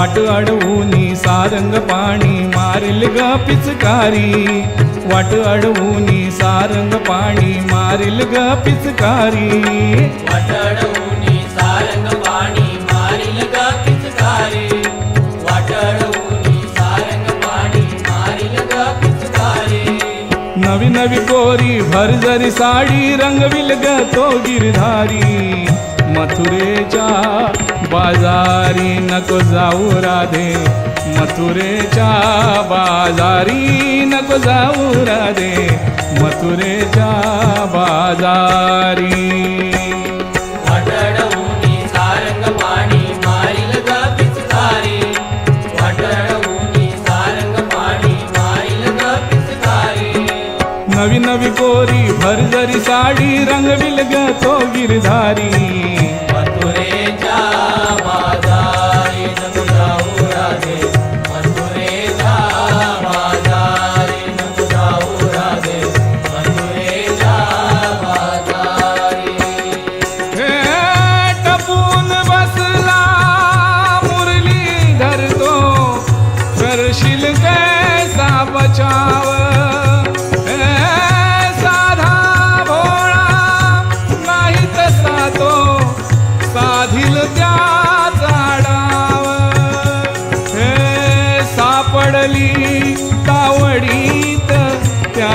वाट अडवूनी सारंग पाणी मारिल ग पिचकारी वाट अडवूनी सारंग पाणी मारिल ग पिचकारी वाटडऊनी सारंग पाणी मारिल ग पिचकारी वाटडऊनी सारंग पाणी मारिल ग पिचकारी नवी नवी कोरी भरजरी साडी रंगविल ग तो गिरधारी मथुरेच्या बाजारी नको जाऊ राधे. मथुरेच्या बाजारी नको जाऊ राधे. मथुरेच्या बाजारी. नवी नवी कोरी भरजरी साडी रंगविल ग तो गिरधारी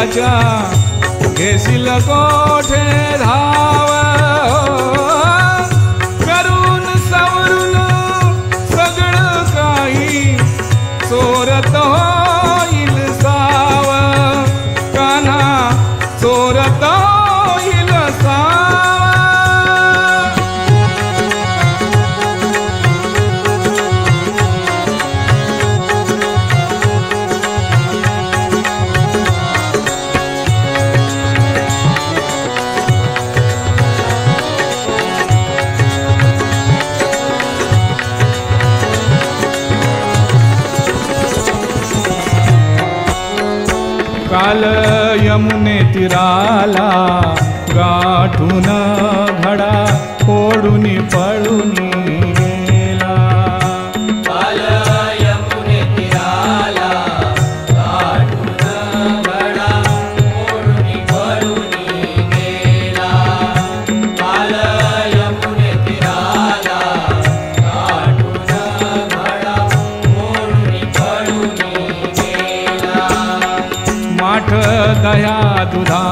রাজা গেছিল কোঠে ধাওয়া काल यमुने तीराला गाठून घडा ओढून पळून दया दुधा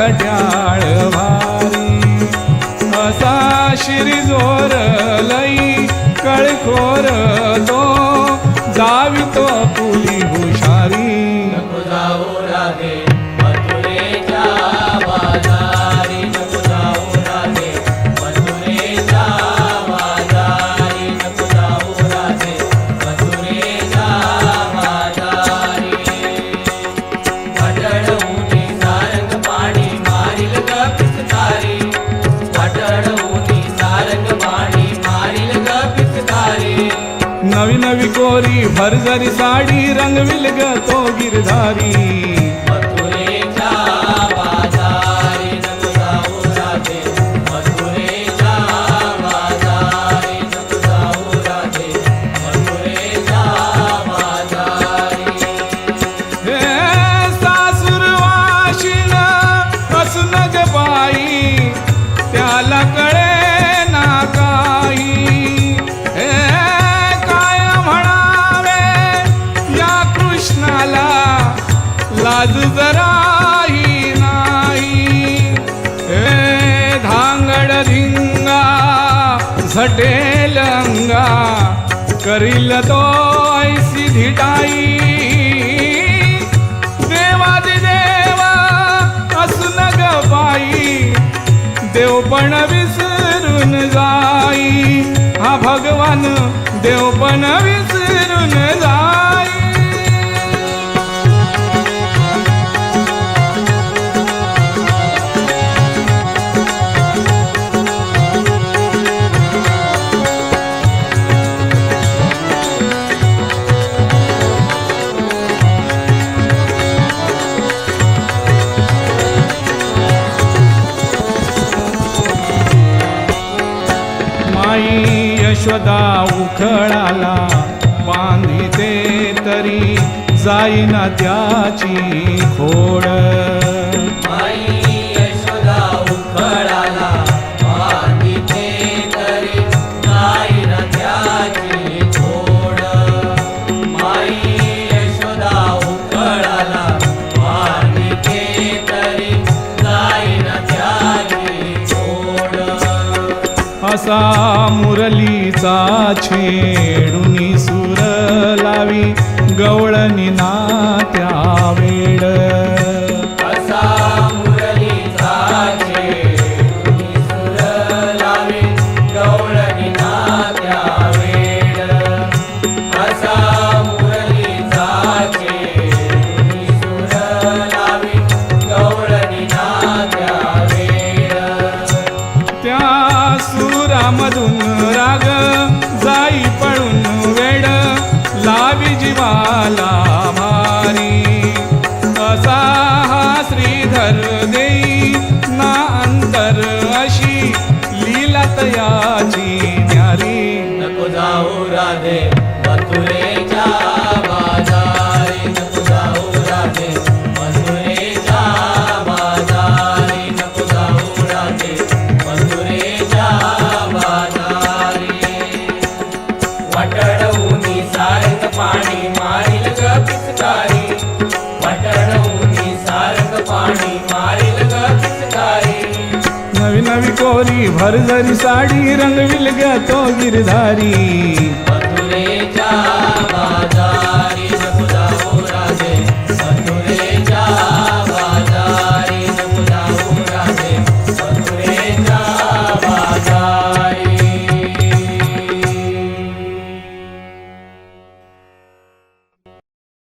खट्याळ भारी. असा शिरीजोर लई कळखोर तो नवी कोरी भरजरी साडी रंगविल ग तो गिरधारी. मथुरेच्या बाजारी नको जाऊ राधे मथुरेच्या धांगड रिंगा झटेल लंगा करील तो ऐसी धिटाई. देवादि देवा असून ग बाई देव पण विसरून जाई. हा भगवान देव पण विसरून यशोदा उखळाला बांधिते तरी जाईना त्याची खोड. सा मुरलीचा छेडुनी सुर लावी गवळणी ना त्या वेळ सा श्रीधर दे घालावी कोरी भरझरी साडी रंगविल ग तो गिरधारी.